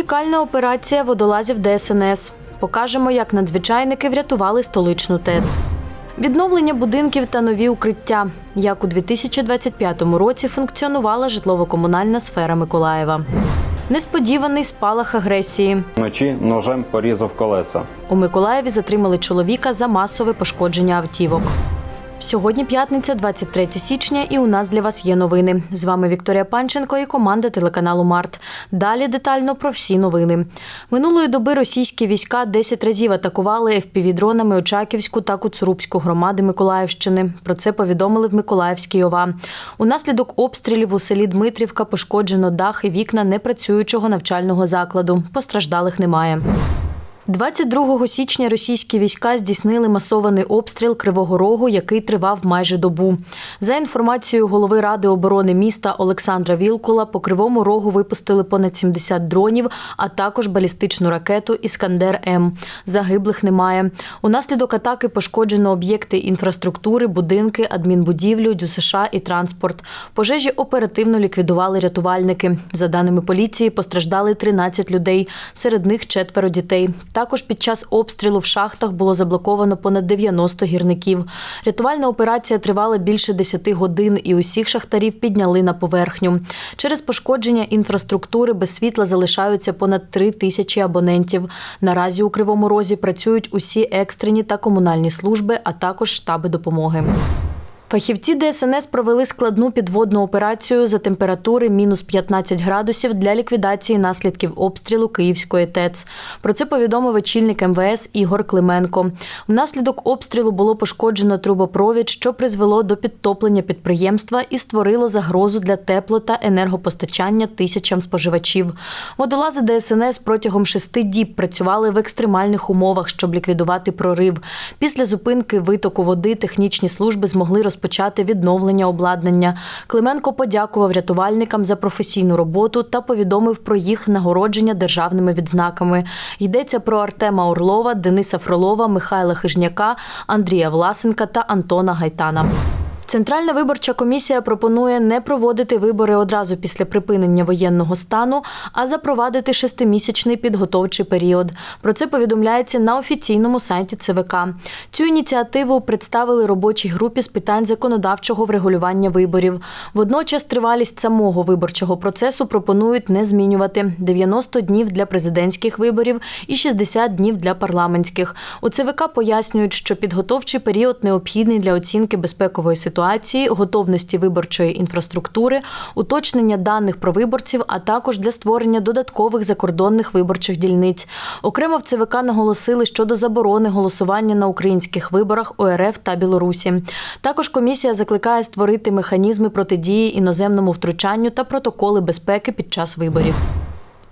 Унікальна операція водолазів ДСНС. Покажемо, як надзвичайники врятували столичну ТЕЦ. Відновлення будинків та нові укриття. Як у 2025 році функціонувала житлово-комунальна сфера Миколаєва. Несподіваний спалах агресії. Вночі ножем порізав колеса. У Миколаєві затримали чоловіка за масове пошкодження автівок. Сьогодні п'ятниця, 23 січня, і у нас для вас є новини. З вами Вікторія Панченко і команда телеканалу Март. Далі детально про всі новини. Минулої доби російські війська 10 разів атакували FPV-дронами Очаківську та Куцурубську громади Миколаївщини. Про це повідомили в Миколаївській ОВА. Унаслідок обстрілів у селі Дмитрівка пошкоджено дах і вікна непрацюючого навчального закладу. Постраждалих немає. 22 січня російські війська здійснили масований обстріл Кривого Рогу, який тривав майже добу. За інформацією голови ради оборони міста Олександра Вілкула, по Кривому Рогу випустили понад 70 дронів, а також балістичну ракету Іскандер М. Загиблих немає. Унаслідок атаки пошкоджено об'єкти інфраструктури, будинки, адмінбудівлю, ДЮСШ і транспорт. Пожежі оперативно ліквідували рятувальники. За даними поліції, постраждали 13 людей, серед них четверо дітей. Також під час обстрілу в шахтах було заблоковано понад 90 гірників. Рятувальна операція тривала більше 10 годин, і усіх шахтарів підняли на поверхню. Через пошкодження інфраструктури без світла залишаються понад 3 тисячі абонентів. Наразі у Кривому Розі працюють усі екстрені та комунальні служби, а також штаби допомоги. Фахівці ДСНС провели складну підводну операцію за температури мінус 15 градусів для ліквідації наслідків обстрілу Київської ТЕЦ. Про це повідомив очільник МВС Ігор Клименко. Внаслідок обстрілу було пошкоджено трубопровід, що призвело до підтоплення підприємства і створило загрозу для тепло та енергопостачання тисячам споживачів. Водолази ДСНС протягом шести діб працювали в екстремальних умовах, щоб ліквідувати прорив. Після зупинки витоку води технічні служби змогли розпочати відновлення обладнання. Клименко подякував рятувальникам за професійну роботу та повідомив про їх нагородження державними відзнаками. Йдеться про Артема Орлова, Дениса Фролова, Михайла Хижняка, Андрія Власенка та Антона Гайтана. Центральна виборча комісія пропонує не проводити вибори одразу після припинення воєнного стану, а запровадити шестимісячний підготовчий період. Про це повідомляється на офіційному сайті ЦВК. Цю ініціативу представили робочій групі з питань законодавчого врегулювання виборів. Водночас тривалість самого виборчого процесу пропонують не змінювати 90 днів для президентських виборів і 60 днів для парламентських. У ЦВК пояснюють, що підготовчий період необхідний для оцінки безпекової ситуації ситуації, готовності виборчої інфраструктури, уточнення даних про виборців, а також для створення додаткових закордонних виборчих дільниць. Окремо в ЦВК наголосили щодо заборони голосування на українських виборах ОРФ та Білорусі. Також комісія закликає створити механізми протидії іноземному втручанню та протоколи безпеки під час виборів.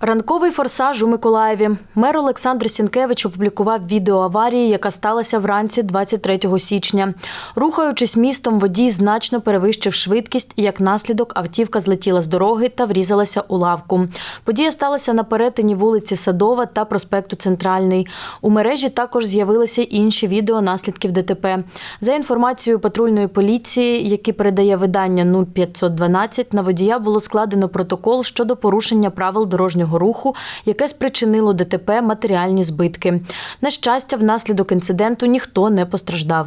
Ранковий форсаж у Миколаєві. Мер Олександр Сінкевич опублікував відео аварії, яка сталася вранці 23 січня. Рухаючись містом, водій значно перевищив швидкість. Як наслідок, автівка злетіла з дороги та врізалася у лавку. Подія сталася на перетині вулиці Садова та проспекту Центральний. У мережі також з'явилися інші відео наслідків ДТП. За інформацією патрульної поліції, які передає видання 0512, на водія було складено протокол щодо порушення правил дорожнього дорожнього руху, яке спричинило ДТП матеріальні збитки. На щастя, внаслідок інциденту ніхто не постраждав.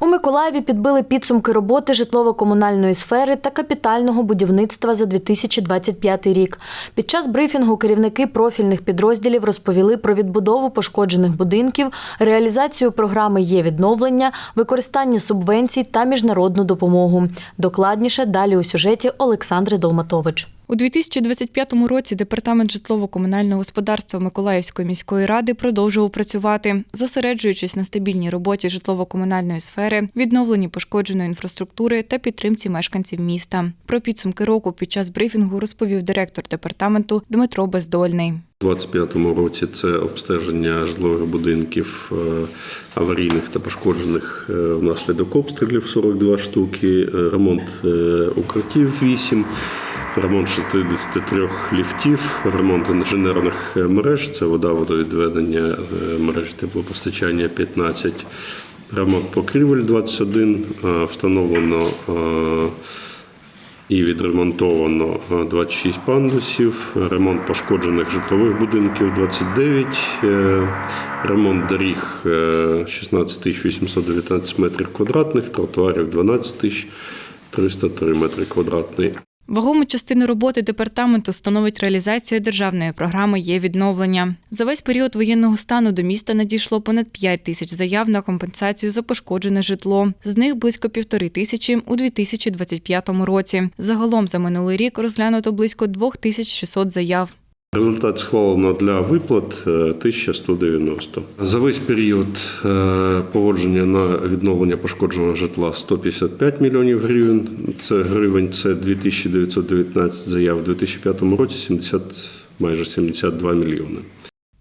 У Миколаєві підбили підсумки роботи житлово-комунальної сфери та капітального будівництва за 2025 рік. Під час брифінгу керівники профільних підрозділів розповіли про відбудову пошкоджених будинків, реалізацію програми є відновлення, використання субвенцій та міжнародну допомогу. Докладніше далі у сюжеті Олександри Долматович. У 2025 році департамент житлово-комунального господарства Миколаївської міської ради продовжував працювати, зосереджуючись на стабільній роботі житлово-комунальної сфери, відновленні пошкодженої інфраструктури та підтримці мешканців міста. Про підсумки року під час брифінгу розповів директор департаменту Дмитро Бездольний. У 2025 році це обстеження житлових будинків е, аварійних та пошкоджених е, внаслідок обстрілів 42 штуки, е, ремонт укриттів 8, ремонт 63 ліфтів, ремонт інженерних мереж, це вода, водовідведення, мережі теплопостачання 15, ремонт покрівель 21, встановлено і відремонтовано е, 26 пандусів, ремонт пошкоджених житлових будинків 29, е, ремонт доріг е, 16 819 метрів квадратних, тротуарів 12 тисяч. 303 метри квадратні. Вагому частину роботи департаменту становить реалізація державної програми є відновлення. За весь період воєнного стану до міста надійшло понад 5 тисяч заяв на компенсацію за пошкоджене житло. З них близько півтори тисячі у 2025 році. Загалом за минулий рік розглянуто близько 2600 заяв. Результат схвалено для виплат е, 1190. За весь період е, погодження на відновлення пошкодженого житла 155 мільйонів гривень. Це гривень це 2919 заяв. У 2005 році 70, майже 72 мільйони.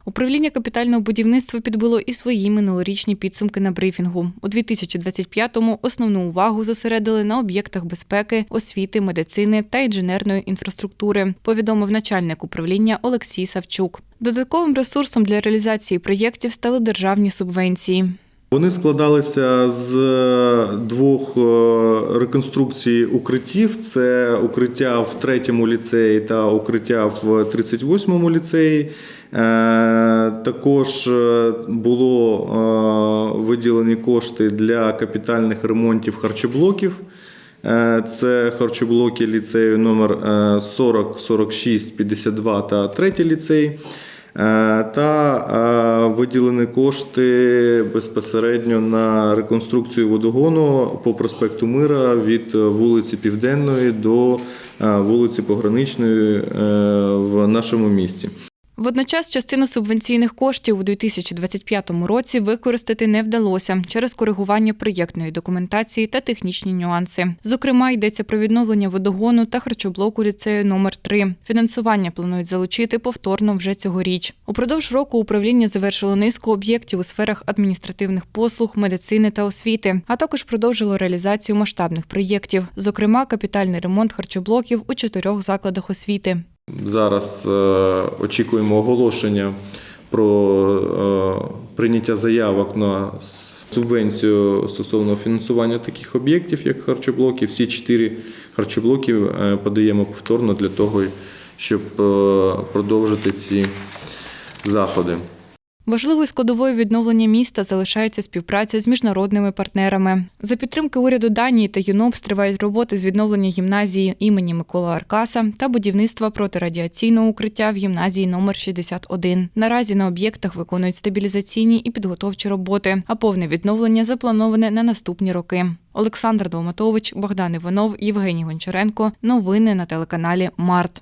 Управління капітального будівництва підбило і свої минулорічні підсумки на брифінгу. У 2025-му основну увагу зосередили на об'єктах безпеки, освіти, медицини та інженерної інфраструктури, повідомив начальник управління Олексій Савчук. Додатковим ресурсом для реалізації проєктів стали державні субвенції. Вони складалися з двох е, реконструкцій укриттів: це укриття в третьому ліцеї та укриття в 38-му ліцеї. Е, Також е, було е, виділені кошти для капітальних ремонтів харчоблоків. Це харчоблоки ліцею номер е, 40, 46, 52 та третій ліцей. Та виділені кошти безпосередньо на реконструкцію водогону по проспекту Мира від вулиці Південної до вулиці Пограничної в нашому місті. Водночас частину субвенційних коштів у 2025 році використати не вдалося через коригування проєктної документації та технічні нюанси. Зокрема, йдеться про відновлення водогону та харчоблоку ліцею номер 3 Фінансування планують залучити повторно вже цьогоріч. Упродовж року управління завершило низку об'єктів у сферах адміністративних послуг, медицини та освіти, а також продовжило реалізацію масштабних проєктів, зокрема капітальний ремонт харчоблоків у чотирьох закладах освіти. Зараз е, очікуємо оголошення про е, прийняття заявок на субвенцію стосовно фінансування таких об'єктів, як харчоблоки. Всі чотири харчоблоки е, подаємо повторно для того, щоб продовжити ці заходи. Важливою складовою відновлення міста залишається співпраця з міжнародними партнерами. За підтримки уряду Данії та ЮНОПС тривають роботи з відновлення гімназії імені Миколи Аркаса та будівництва протирадіаційного укриття в гімназії номер 61. Наразі на об'єктах виконують стабілізаційні і підготовчі роботи, а повне відновлення заплановане на наступні роки. Олександр Долматович, Богдан Іванов, Євгеній Гончаренко. Новини на телеканалі Март.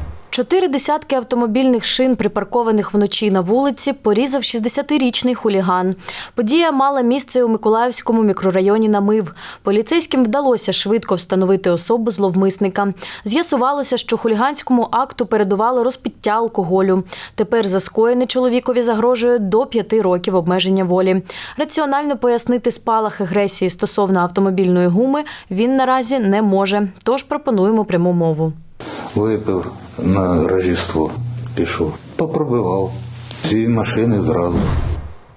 Чотири десятки автомобільних шин, припаркованих вночі на вулиці, порізав 60-річний хуліган. Подія мала місце у Миколаївському мікрорайоні Намив. Поліцейським вдалося швидко встановити особу зловмисника. З'ясувалося, що хуліганському акту передувало розпіття алкоголю. Тепер за скоєне чоловікові загрожує до п'яти років обмеження волі. Раціонально пояснити спалах агресії стосовно автомобільної гуми він наразі не може. Тож пропонуємо пряму мову. Випив на Рождество, пішов. Попробивав. Дві машини зразу.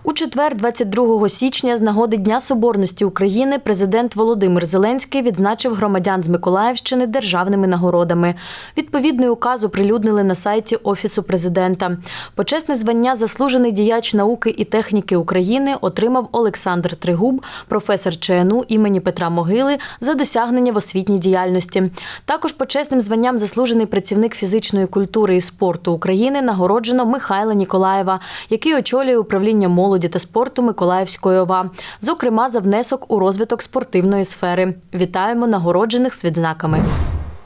У четвер, 22 січня, з нагоди Дня Соборності України, президент Володимир Зеленський відзначив громадян з Миколаївщини державними нагородами. Відповідний указ оприлюднили на сайті Офісу президента. Почесне звання заслужений діяч науки і техніки України отримав Олександр Тригуб, професор ЧНУ імені Петра Могили за досягнення в освітній діяльності. Також почесним званням заслужений працівник фізичної культури і спорту України нагороджено Михайла Ніколаєва, який очолює управління молоді та спорту Миколаївської ОВА, зокрема за внесок у розвиток спортивної сфери. Вітаємо нагороджених з відзнаками.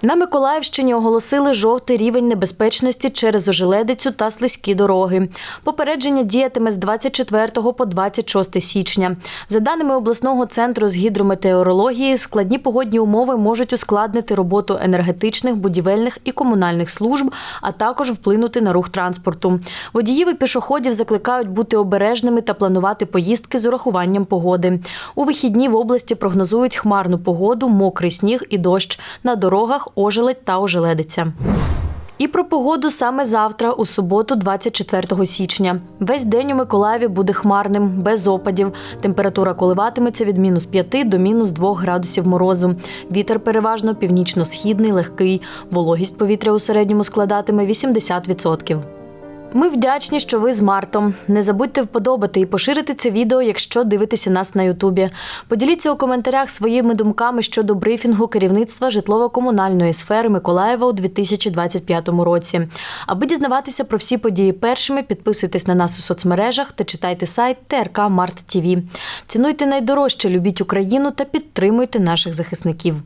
На Миколаївщині оголосили жовтий рівень небезпечності через ожеледицю та слизькі дороги. Попередження діятиме з 24 по 26 січня. За даними обласного центру з гідрометеорології, складні погодні умови можуть ускладнити роботу енергетичних, будівельних і комунальних служб, а також вплинути на рух транспорту. Водіїв і пішоходів закликають бути обережними та планувати поїздки з урахуванням погоди. У вихідні в області прогнозують хмарну погоду, мокрий сніг і дощ. На дорогах ожеледь та ожеледиться. І про погоду саме завтра, у суботу, 24 січня. Весь день у Миколаєві буде хмарним, без опадів. Температура коливатиметься від мінус 5 до мінус 2 градусів морозу. Вітер переважно північно-східний, легкий. Вологість повітря у середньому складатиме 80%. Ми вдячні, що ви з Мартом. Не забудьте вподобати і поширити це відео, якщо дивитеся нас на Ютубі. Поділіться у коментарях своїми думками щодо брифінгу керівництва житлово-комунальної сфери Миколаєва у 2025 році. Аби дізнаватися про всі події першими, підписуйтесь на нас у соцмережах та читайте сайт ТРК Март ТІВІ. Цінуйте найдорожче, любіть Україну та підтримуйте наших захисників.